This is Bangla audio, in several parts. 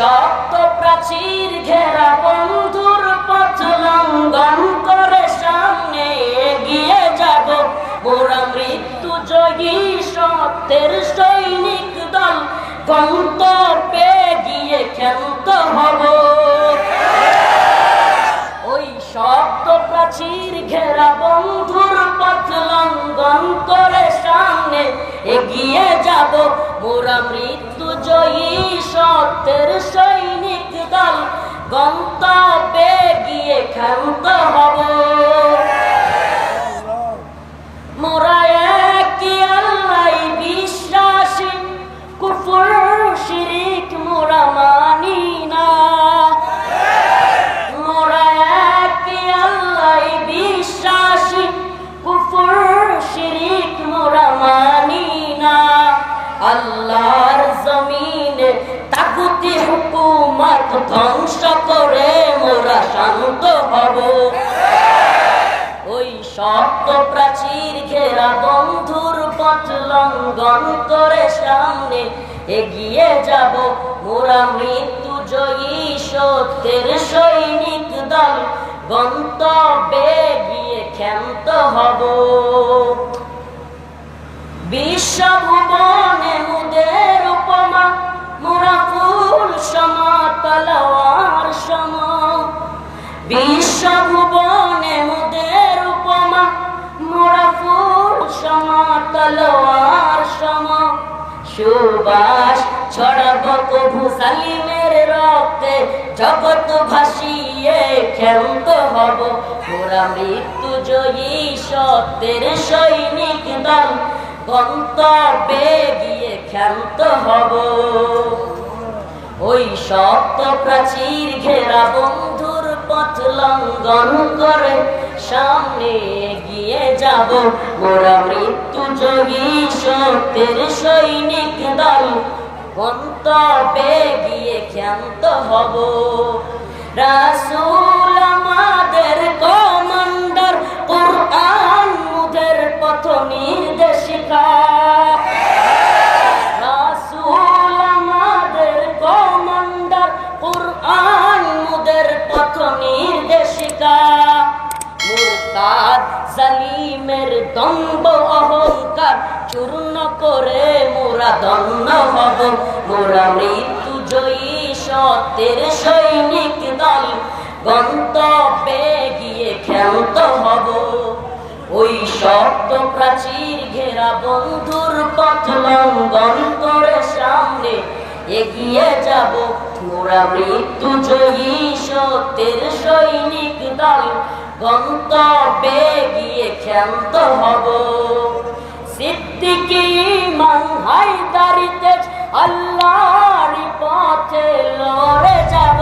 শক্ত প্রাচীর ঘেরা বন্ধুর পথ লঙ্ঘন করে সামনে এগিয়ে যাব। মোরা মৃত্যু জয়ী সত্যের সৈনিক দল, গন্তব্যে গিয়ে ক্ষান্ত হব। ওই শব্দ প্রাচীর ঘেরা বন্ধুর পথ লঙ্ঘন করে সামনে এগিয়ে যাব। মোরা মৃত্যু জয়ী সত্যের সৈনিক দল গন্তব্যে গিয়ে ক্ষান্ত হব। ধ্বংস করে মোরা শান্ত হব। ওই শক্ত প্রাচীর ঘেরা বন্ধুর পথ লঙ্ঘন করে সামনে এগিয়ে যাব। মোরা মৃত্যু জয়ী সত্যের সৈনিক দল, গন্তব্যে গিয়ে ক্ষান্ত হব। বিশ্বভুবনে ছড়াব কভু সালিমের রক্তে, জগৎ ভাসিয়ে ক্ষান্ত হব। মোরা মৃত্যু জয়ী সত্যের সৈনিক দল গন্তব্যে গিয়ে হব। ওই শক্ত প্রাচীর ঘেরা বন্ধুর পথ লঙ্ঘন করে, সামনে এগিয়ে যাব। মোরা মৃত্যু যোগী সত্যের সৈনিক দল গন্তব্যে গিয়ে ক্ষান্ত হব। রাসূল মুরতাদ জালিমের দম্ব অহংকার। চূর্ণ করে মোরা ধন্য হব। মোরা মৃত্যু জয়ী সত্যের সৈনিক দল। গন্তব্যে গিয়ে ক্ষান্ত হব। ওই শক্ত প্রাচীর ঘেরা বন্ধুর পথ লঙ্ঘন করে সামনে এগিয়ে যাব। মোরা মৃত্যু জয়ী সত্যের সৈনিক দল। গন্তব্যে গিয়ে ক্ষান্ত হব। সিদ্দিকি মান হায়দারিতে আল্লাহর পথে লড়ে যাব।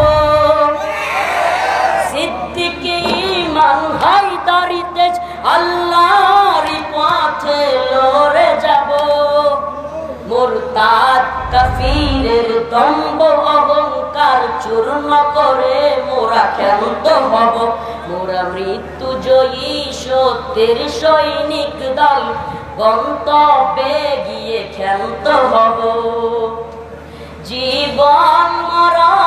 সিদ্দিকি ইমান হায়দারিতে আল্লাহর পথে লড়ে যাব। মুরতাদ কাফিরের অহংকার চূর্ণ করে মোরা ক্ষান্ত হব। মোরা মৃত্যু জয়ী সত্যের সৈনিক দল। গন্তব্যে গিয়ে ক্ষান্ত হব। জীবন মরণে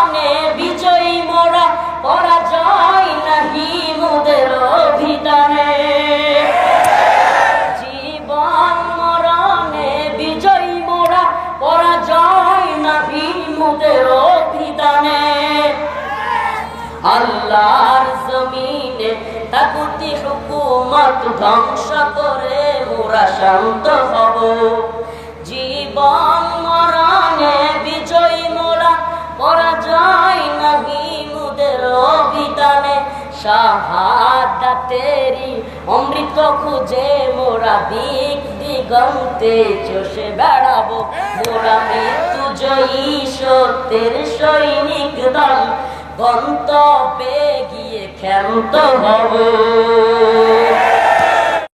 আল্লাহর জমিনে তাগুতি হুকুমত ধ্বংস করে মোরা শান্ত হব। জীবন মরণে বিজয়ী মোরা, পরাজয় নাহি মুদের অভিধানে। শাহাদাতেরি অমৃত খুঁজে মোরা দিক দিগন্তে চষে বেড়াবো। মোরা মৃত্যু জয়ী সত্যের সৈনিক দল গন্তব্যে গিয়ে ক্ষান্ত হব।